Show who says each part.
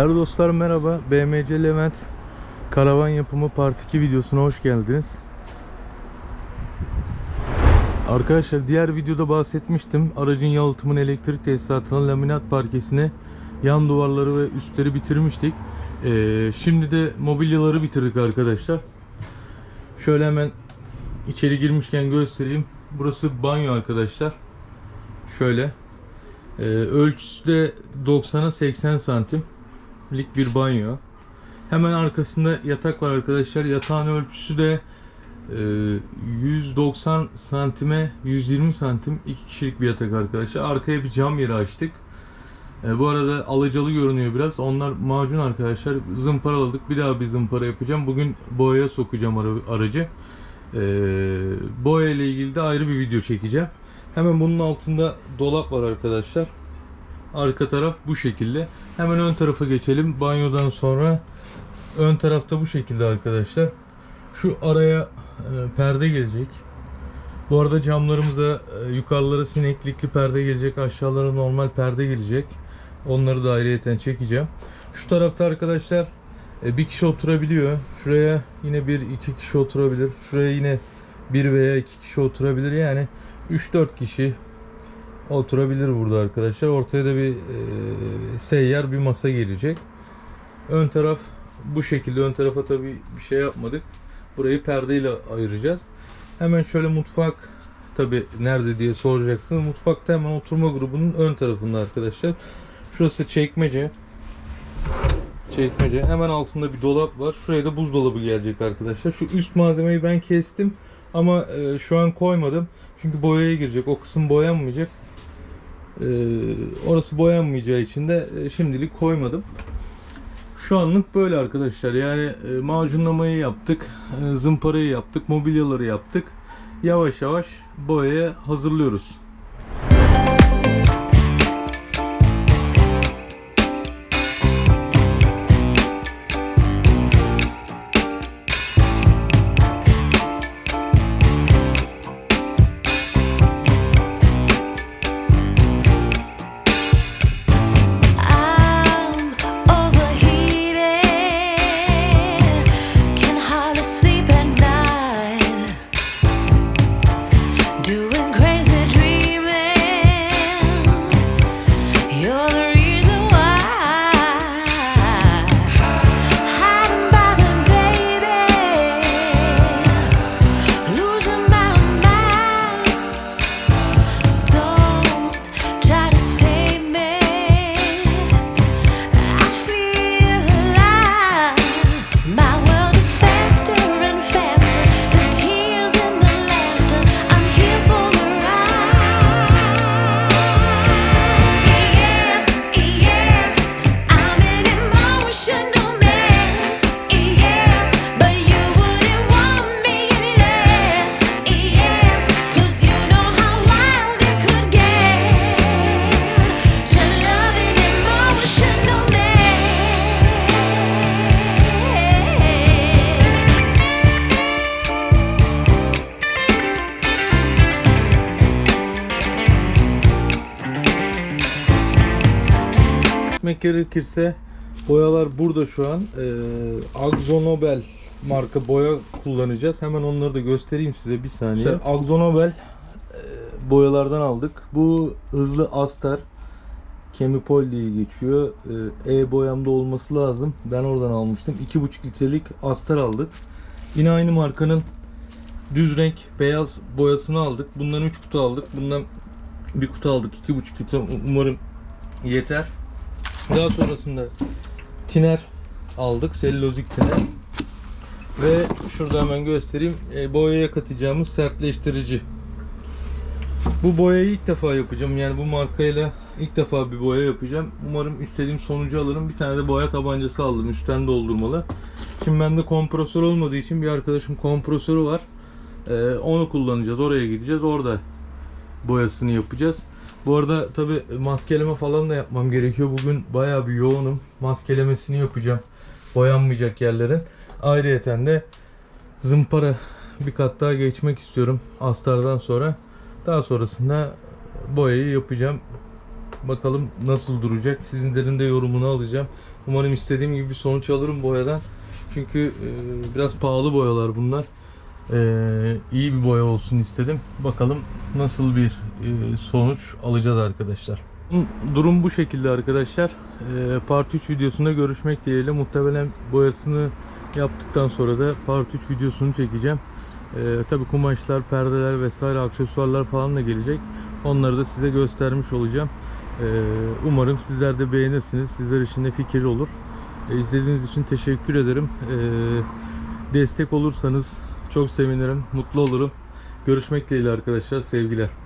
Speaker 1: Değerli dostlar merhaba. BMC Levent Karavan Yapımı Part 2 videosuna hoş geldiniz. Arkadaşlar diğer videoda bahsetmiştim. Aracın yalıtımın elektrik tesisatına laminat parkesine yan duvarları ve üstleri bitirmiştik. Ee, şimdi de mobilyaları bitirdik arkadaşlar. Şöyle hemen içeri girmişken göstereyim. Burası banyo arkadaşlar. Şöyle. Ee, ölçüsü de 90'a 80 santimlik bir banyo. Hemen arkasında yatak var arkadaşlar. Yatağın ölçüsü de e, 190 santime 120 santim iki kişilik bir yatak arkadaşlar. Arkaya bir cam yeri açtık. E, bu arada alacalı görünüyor biraz. Onlar macun arkadaşlar. Zımparaladık. Bir daha bir zımpara yapacağım. Bugün boyaya sokacağım ara- aracı. E, boya ile ilgili de ayrı bir video çekeceğim. Hemen bunun altında dolap var arkadaşlar. Arka taraf bu şekilde. Hemen ön tarafa geçelim. Banyodan sonra ön tarafta bu şekilde arkadaşlar. Şu araya e, perde gelecek. Bu arada camlarımıza e, yukarılara sineklikli perde gelecek. Aşağılara normal perde gelecek. Onları da ayrıyeten çekeceğim. Şu tarafta arkadaşlar e, bir kişi oturabiliyor. Şuraya yine bir iki kişi oturabilir. Şuraya yine bir veya iki kişi oturabilir. Yani 3-4 kişi oturabilir burada arkadaşlar. Ortaya da bir e, seyyar bir masa gelecek. Ön taraf bu şekilde. Ön tarafa tabii bir şey yapmadık. Burayı perdeyle ayıracağız. Hemen şöyle mutfak tabii nerede diye soracaksınız. Mutfakta hemen oturma grubunun ön tarafında arkadaşlar. Şurası çekmece. Çekmece. Hemen altında bir dolap var. Şuraya da buzdolabı gelecek arkadaşlar. Şu üst malzemeyi ben kestim. Ama e, şu an koymadım. Çünkü boyaya girecek. O kısım boyanmayacak. E, orası boyanmayacağı için de e, şimdilik koymadım. Şu anlık böyle arkadaşlar. Yani e, macunlamayı yaptık. E, zımparayı yaptık. Mobilyaları yaptık. Yavaş yavaş boyaya hazırlıyoruz. Gitmek gerekirse boyalar burada şu an. Ee, Axonobel marka boya kullanacağız. Hemen onları da göstereyim size bir saniye. İşte Axonobel e, boyalardan aldık. Bu hızlı astar. Chemipol diye geçiyor. Ee, E boyamda olması lazım. Ben oradan almıştım. 2,5 litrelik astar aldık. Yine aynı markanın düz renk beyaz boyasını aldık. Bundan 3 kutu aldık. Bundan bir kutu aldık. 2,5 litre umarım yeter. Daha sonrasında tiner aldık. Selülozik tiner. Ve şurada hemen göstereyim. E, boyaya katacağımız sertleştirici. Bu boyayı ilk defa yapacağım. Yani bu markayla ilk defa bir boya yapacağım. Umarım istediğim sonucu alırım. Bir tane de boya tabancası aldım. Üstten doldurmalı. Şimdi bende kompresör olmadığı için bir arkadaşım kompresörü var. E, onu kullanacağız. Oraya gideceğiz. Orada boyasını yapacağız. Bu arada tabi maskeleme falan da yapmam gerekiyor. Bugün bayağı bir yoğunum. Maskelemesini yapacağım. Boyanmayacak yerlerin. Ayrıyeten de zımpara bir kat daha geçmek istiyorum astardan sonra. Daha sonrasında boyayı yapacağım. Bakalım nasıl duracak. Sizlerin de yorumunu alacağım. Umarım istediğim gibi bir sonuç alırım boyadan. Çünkü e, biraz pahalı boyalar bunlar. E, iyi bir boya olsun istedim. Bakalım nasıl bir e, sonuç alacağız arkadaşlar. Durum bu şekilde arkadaşlar. E, part 3 videosunda görüşmek dileğiyle. Muhtemelen boyasını yaptıktan sonra da part 3 videosunu çekeceğim. E, Tabi kumaşlar, perdeler vesaire aksesuarlar falan da gelecek. Onları da size göstermiş olacağım. E, umarım sizler de beğenirsiniz. Sizler için de fikir olur. E, izlediğiniz için teşekkür ederim. E, destek olursanız çok sevinirim, mutlu olurum. Görüşmek dileğiyle arkadaşlar. Sevgiler.